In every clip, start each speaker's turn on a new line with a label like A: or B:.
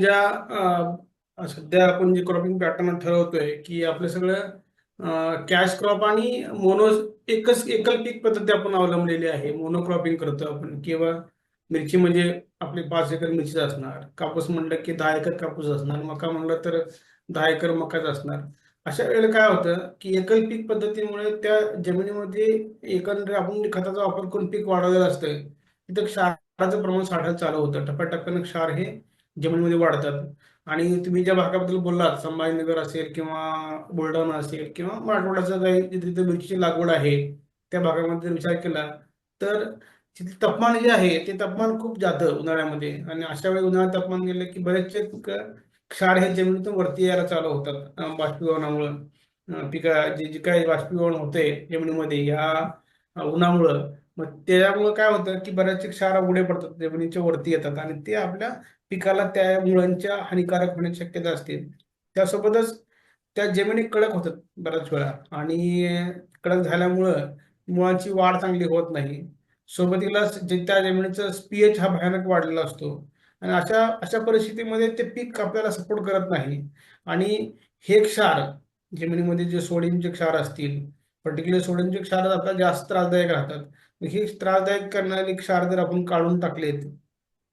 A: ज्या सध्या आपण जे क्रॉपिंग पॅटर्न ठरवतोय की आपलं सगळं कॅश क्रॉप आणि मोनो एकच एकल पीक पद्धती आपण अवलंबलेली आहे. मोनो क्रॉपिंग करतो आपण. किंवा मिरची म्हणजे आपली पाच एकर मिरचीच असणार. कापूस म्हणलं की दहा एकर कापूस असणार. मका म्हणलं तर दहा एकर मकाच असणार. अशा वेळेला काय होतं की एकल पीक पद्धतीमुळे त्या जमिनीमध्ये एकंदर आपण खताचा वापर करून पीक वाढवलेलं असतं तिथं क्षाराचं प्रमाण साठायला चालू होतं. टप्प्याटप्प्यानं क्षार हे जमिनीमध्ये वाढतात. आणि तुम्ही ज्या भागाबद्दल बोललात संभाजीनगर असेल किंवा बुलढाणा असेल किंवा मराठवाड्याचा काही जिथे जिथे लागवड आहे त्या भागामध्ये जर विचार केला तर तिथे तापमान जे आहे ते तापमान खूप जातं उन्हाळ्यामध्ये. आणि अशा वेळी उन्हाळ्यात तापमान गेलं की बरेचसे क्षार हे जमिनीतून वरती यायला चालू होतात बाष्पीभवनामुळं. पिका जे जे काही बाष्पीभवन होते जमिनीमध्ये या उन्हामुळं मग त्याच्यामुळे काय होतं की बरेचसे क्षार उघडे पडतात जमिनीच्या वरती येतात आणि ते आपल्या पिकाला त्या मुळांच्या हानिकारक होण्याची शक्यता असते. त्यासोबतच त्या जमिनी कडक होतात बऱ्याच वेळा आणि कडक झाल्यामुळं मुळांची वाढ चांगली होत नाही. सोबतीला जे त्या जमिनीचा पीएच हा भयानक वाढलेला असतो आणि अशा अशा परिस्थितीमध्ये ते पीक आपल्याला सपोर्ट करत नाही. आणि हे क्षार जमिनीमध्ये जे सोडियमचे क्षार असतील पर्टिक्युलर सोडियमचे क्षार आपल्याला जास्त त्रासदायक राहतात. हे त्रासदायक करणारे क्षार जर आपण काढून टाकलेत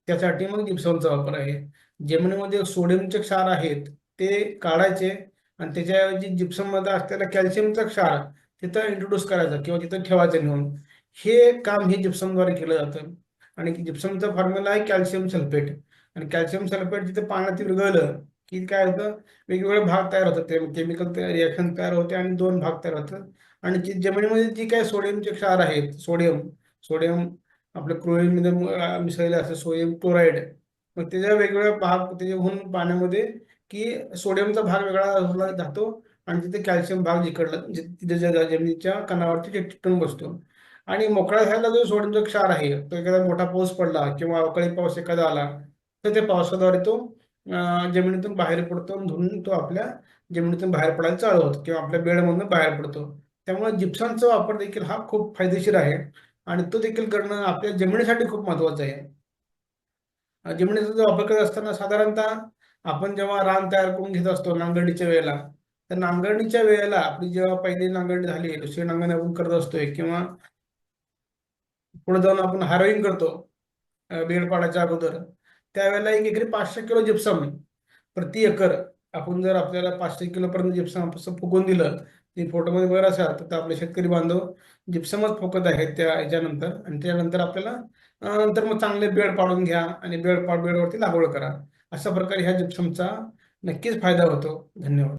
A: त्यासाठी मग जिप्समचा वापर आहे. जमिनीमध्ये सोडियमचे क्षार आहेत ते काढायचे आणि त्याच्याऐवजी जिप्सममध्ये असलेला कॅल्शियमचा क्षार तिथं इंट्रोड्यूस करायचा किंवा तिथं ठेवायचं नेऊन. हे काम हे जिप्समद्वारे केलं जातं. आणि जिप्समचा फॉर्म्युला आहे कॅल्शियम सल्फेट आणि कॅल्शियम सल्फेट जिथे पाण्यात विरघळलं की काय होतं? वेगवेगळे भाग तयार होतात. ते केमिकल रिॲक्शन तयार होते आणि दोन भाग तयार होतात. आणि जी जमिनीमध्ये जी काय सोडियमचे क्षार आहेत सोडियम सोडियम आपल्या क्लोरीनमध्ये मु- मिसळलेलं असतं सोडियम क्लोराईड मग त्याच्या वेगवेगळ्या भाग त्याच्याहून पाण्यामध्ये की सोडियमचा भाग वेगळा जातो आणि तिथे कॅल्शियम भाग जिकडला म्हणजे तिथे जमिनीच्या कणावरती चिकटून बसतो. आणि मोकळा झाला जो सोडियमचा क्षार आहे तो एखादा मोठा पाऊस पडला किंवा अवकाळी पाऊस एखादा आला तर ते पावसाद्वारे तो जमिनीतून बाहेर पडतो आणि धुऊन तो आपल्या जमिनीतून बाहेर पडायला चालू होतो किंवा आपल्या बेडमधून बाहेर पडतो. त्यामुळे जिप्सनचा वापर देखील हा खूप फायदेशीर आहे आणि तो देखील करणं आपल्या जमिनीसाठी खूप महत्वाचं आहे. जमिनीचा जो वापर करत असताना साधारणतः आपण जेव्हा रान तयार करून घेत असतो नांगरणीच्या वेळेला तर नांगरणीच्या वेळेला आपली जेव्हा पहिली नांगरणी झाली दुसरी नांगरणी आपण करत असतोय किंवा पुढे जाऊन आपण हार्वेलिंग करतो अं, बेड पाडायच्या अगोदर त्यावेळेला एक एकरी पाचशे किलो जिप्सम आहे. प्रति एकर आपण जर आपल्याला पाचशे किलोपर्यंत जिप्सम फुकून दिलं ते फोटोमध्ये बघत असाल तर आपले शेतकरी बांधव जिप्समच फुकत आहेत त्या ह्याच्यानंतर आणि त्यानंतर आपल्याला नंतर मग चांगले बेड पाडून घ्या आणि बेड पाड बेडवरती लागवड करा. अशा प्रकारे ह्या जिप्समचा नक्कीच फायदा होतो. धन्यवाद.